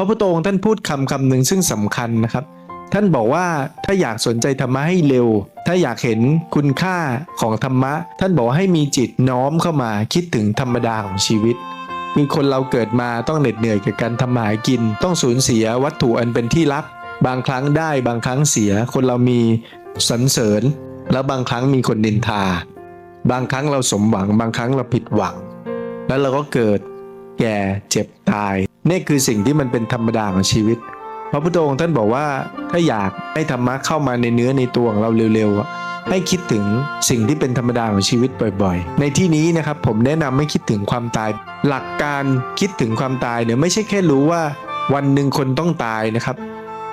พระพุทธองค์ท่านพูดคำคำหนึ่งซึ่งสำคัญนะครับ ท่านบอกว่าถ้าอยากสนใจธรรมะให้เร็ว ถ้าอยากเห็นคุณค่าของธรรมะ ท่านบอกให้มีจิตน้อมเข้ามาคิดถึงธรรมดาของชีวิตคือคนเราเกิดมาต้องเหน็ดเหนื่อยกับการทำมาหากิน ต้องสูญเสียวัตถุอันเป็นที่รัก บางครั้งได้บางครั้งเสีย คนเรามีสรรเสริญ แล้วบางครั้งมีคนนินทา บางครั้งเราสมหวัง บางครั้งเราผิดหวัง แล้วเราก็เกิดแก่เจ็บตาย นี่คือสิ่งที่มันเป็นธรรมดาของชีวิต พระพุทธองค์ท่านบอกว่าถ้าอยากให้ธรรมะเข้ามาในเนื้อในตัวของเราเร็วๆอะให้คิดถึงสิ่งที่เป็นธรรมดาของชีวิตบ่อยๆ ในที่นี้นะครับผมแนะนำให้คิดถึงความตาย หลักการคิดถึงความตายเนี่ยไม่ใช่แค่รู้ว่าวันหนึ่งคนต้องตายนะครับ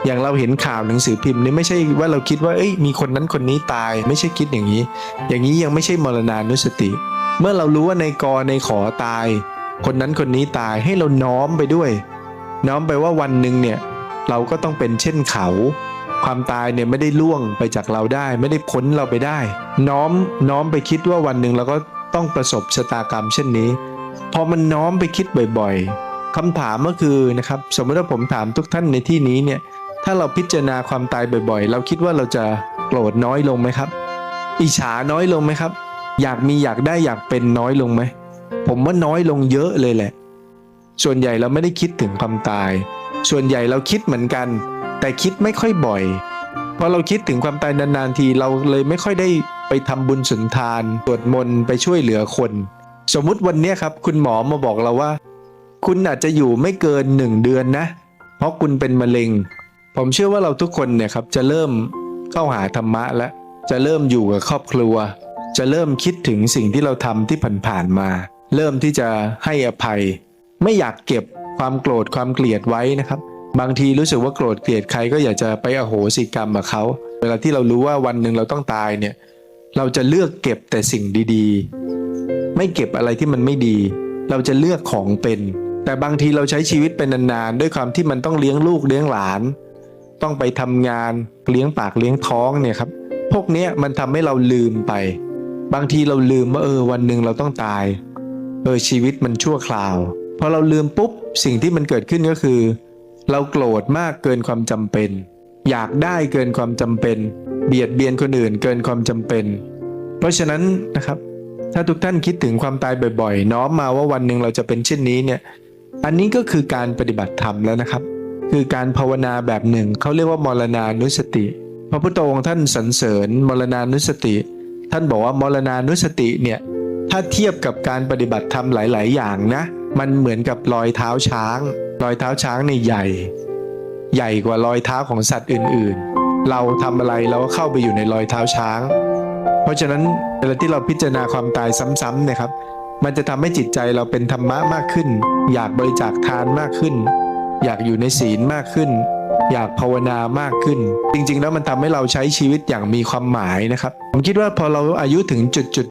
อย่างเราเห็นข่าวหนังสือพิมพ์นี่ไม่ใช่ว่าเราคิดว่าเอ้ยมีคนนั้นคนนี้ตาย ไม่ใช่คิดอย่างนี้ อย่างนี้ยังไม่ใช่มรณานุสติ เมื่อเรารู้ว่าในกอในขอตาย คนนั้นคนนี้ตายให้เราน้อมไปด้วย น้อมไปว่าวันหนึ่งเนี่ยเราก็ต้องเป็นเช่นเขา ความตายเนี่ยไม่ได้ล่วงไปจากเราได้ ไม่ได้พ้นเราไปได้ น้อมน้อมไปคิดว่าวันหนึ่งเราก็ต้องประสบชะตากรรมเช่นนี้ พอมันน้อมไปคิดบ่อยๆคำถามก็คือนะครับสมมติว่าผมถามทุกท่านในที่นี้เนี่ยถ้าเราพิจารณาความตายบ่อยๆ เราคิดว่าเราจะโกรธน้อยลงไหมครับ อิจฉาน้อยลงไหมครับ อยากมีอยากได้อยากเป็นน้อยลงไหม ผมว่าน้อยลงเยอะเลยแหละ ส่วนใหญ่เราไม่ได้คิดถึงความตาย ส่วนใหญ่เราคิดเหมือนกัน แต่คิดไม่ค่อยบ่อยพอเราคิดถึงความตายนานๆทีเราเลยไม่ค่อยได้ไปทำบุญสุนทานตรวจมนต์ไปช่วยเหลือคน สมมุติวันนี้ครับ คุณหมอมาบอกเราว่า คุณอาจจะอยู่ไม่เกินหนึ่งเดือนนะ เพราะคุณเป็นมะเร็ง ผมเชื่อว่าเราทุกคนเนี่ยครับจะเริ่มเข้าหาธรรมะแล้วจะเริ่มอยู่กับครอบครัว จะเริ่มคิดถึงสิ่งที่เราทำที่ผ่านๆมา เริ่มที่จะให้อภัย ไม่อยากเก็บความโกรธความเกลียดไว้นะครับ บางทีรู้สึกว่าโกรธเกลียดใครก็อยากจะไปอโหสิกรรมกับเขา เวลาที่เรารู้ว่าวันหนึ่งเราต้องตายเนี่ยเราจะเลือกเก็บแต่สิ่งดีๆ ไม่เก็บอะไรที่มันไม่ดี เราจะเลือกของเป็น แต่บางทีเราใช้ชีวิตเป็นนานๆ ด้วยความที่มันต้องเลี้ยงลูกเลี้ยงหลาน ต้องไปทำงานเลี้ยงปากเลี้ยงท้องเนี่ยครับ พวกนี้มันทำให้เราลืมไป บางทีเราลืมว่าเออวันหนึ่งเราต้องตาย เออชีวิตมันชั่วคราวพอเราลืมปุ๊บสิ่งที่มันเกิดขึ้นก็คือ เราโกรธมากเกินความจำเป็น อยากได้เกินความจำเป็น เบียดเบียนคนอื่นเกินความจำเป็น เพราะฉะนั้นนะครับ ถ้าทุกท่านคิดถึงความตายบ่อยๆ น้อมมาว่าวันหนึ่งเราจะเป็นเช่นนี้เนี่ยอันนี้ก็คือการปฏิบัติธรรมแล้วนะครับ คือการภาวนาแบบหนึ่งเขาเรียกว่ามรณานุสติ พระพุทธองค์ท่านสรรเสริญมรณานุสติ ท่านบอกว่ามรณานุสติเนี่ย ถ้าเทียบกับการปฏิบัติธรรมหลาย ๆ อย่างนะ มันเหมือนกับรอยเท้าช้าง รอยเท้าช้างเนี่ยใหญ่ ใหญ่กว่ารอยเท้าของสัตว์อื่น ๆ เราทำอะไรเราก็เข้าไปอยู่ในรอยเท้าช้าง เพราะฉะนั้นเวลาที่เราพิจารณาความตายซ้ำๆนี่ยครับ มันจะทำให้จิตใจเราเป็นธรรมะมากขึ้น อยากบริจาคทานมากขึ้น อยากอยู่ในศีลมากขึ้นอยากภาวนามากขึ้น จริงๆ แล้วมันทำให้เราใช้ชีวิตอย่างมีความหมายนะครับ ผมคิดว่าพอเราอายุถึงจุดจุด